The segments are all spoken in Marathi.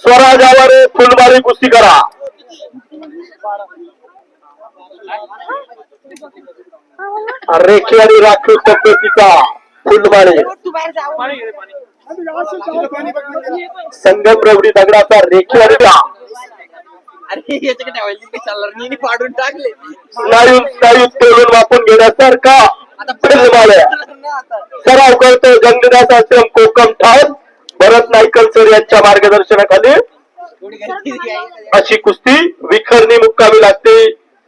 स्वराजावर फुलबारी कुस्ती करा. रेखी आणि राखीव तब्येतीचा फुलबारी. संगम रवडी दगडाचा रेखी आणि अरे पाडून टाकले. स्नायू स्नायू तोडून वापून घेण्यासारखा सराव करतो जंगदास आश्रम कोकम ठाण भरत सर यांच्या मार्गदर्शनाखाली अशी कुस्ती विखरणी मुक्कामी लागते.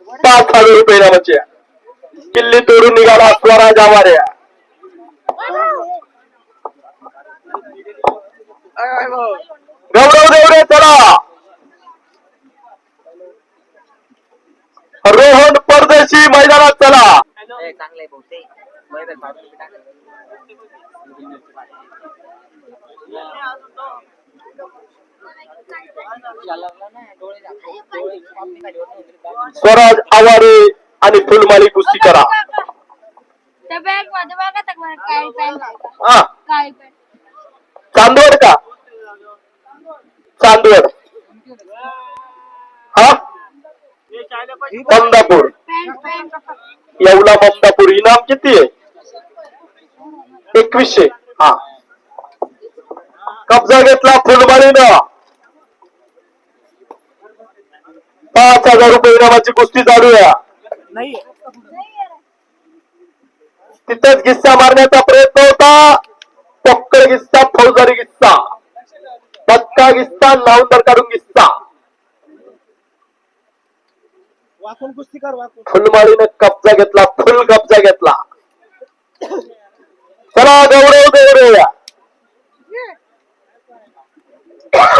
पाच हजार रुपये नावाची किल्ली तोडून निघाला स्वराज आवाऱ्या गौरव देवरे चला. रोहन परदेशी मैदानात चला. चांगले स्वराज आवारे आणि फुलमाली कुस्ती करा. चांदवड का? चांदवड. हा? ममदापूर येवला ममदापूर इनाम किती आहे? एकवीसशे. हा. कब्जा घेतला फुलबाळीनं पाच हजार रुपये इनामाची कुस्ती चालू आहे. तिथेच गिस्सा मारण्याचा प्रयत्न होता. पक्कड गिस्सा फौजदारी गिस्सा पक्का गिस्सा नावंदर काढून गिस्सा फुलमाळीनं कब्जा घेतला फुल कब्जा घेतला. चला गौरव देवरे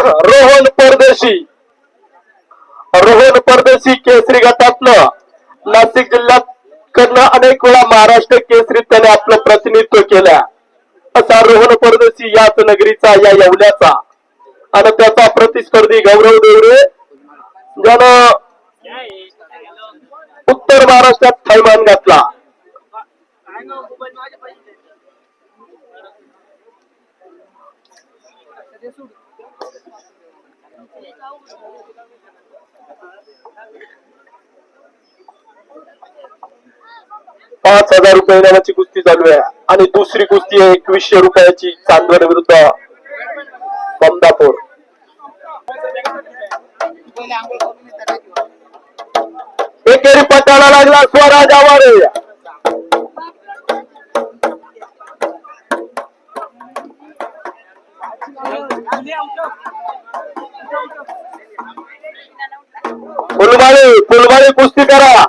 रोहन परदेशी. रोहन परदेशी केसरी गटातलं नाशिक जिल्ह्यात कडनं अनेक वेळा महाराष्ट्र केसरीत त्याने आपलं प्रतिनिधित्व केलं असा रोहन परदेशी याच नगरीचा या येवल्याचा. आणि त्याचा प्रतिस्पर्धी गौरव देवरे ज्यानं उत्तर महाराष्ट्रात थैमान घातला. पाच हजार रुपये इनामाची कुस्ती चालू आहे. आणि दुसरी कुस्ती आहे एकवीसशे रुपयाची चांदवड विरुद्ध बमदापूर एकेरी पटाला लागला स्वराज आवारे. फुलबाळी फुलबाळी कुस्ती करा.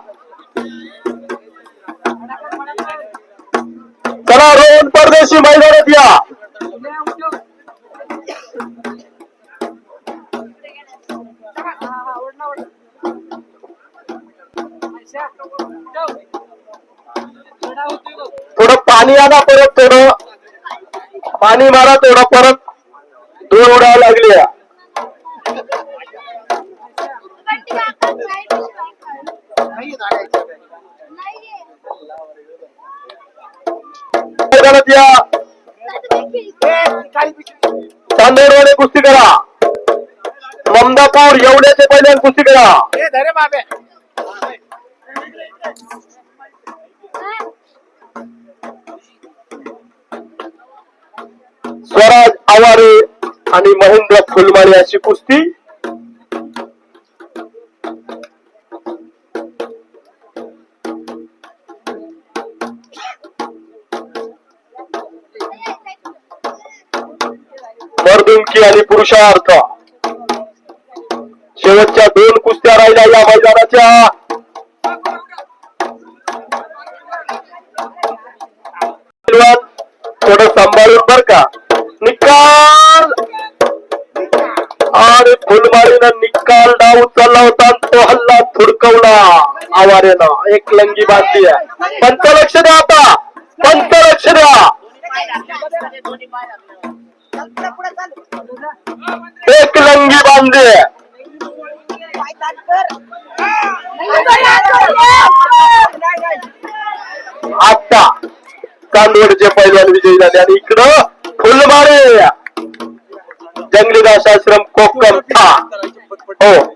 चला रोहन परदेशी मैदानात या. थोडं पाणी आणा परत थोडं. पाणी मारा थोडं परत. धुळ उडायला लागली चांदोडवाले कुस्ती करा ममदापूर एवढ्याचे पहिल्या कुस्ती करा स्वराज आवारे आणि महेंद्र फुलमाळी अशी कुस्ती. मर्दुमकी आणि पुरुषार्थ. शेवटच्या दोन कुस्त्या राहिल्या या मैदानाच्या. थोडं सांभाळून बर का. निकाल! आणि फुलमारीनं निकाल डाव उचलला होता. तो हल्ला थुडकवला. आवारेनं. एक लंगी बांधली आहे. पंच लक्ष द्या आता. पंत लक्ष द्या. एक लंगी बांधली आता चांदवडचे पैलवान विजयी झाले आणि इकडं फुलमाळे जंगलीदास आश्रम कोकम था हो.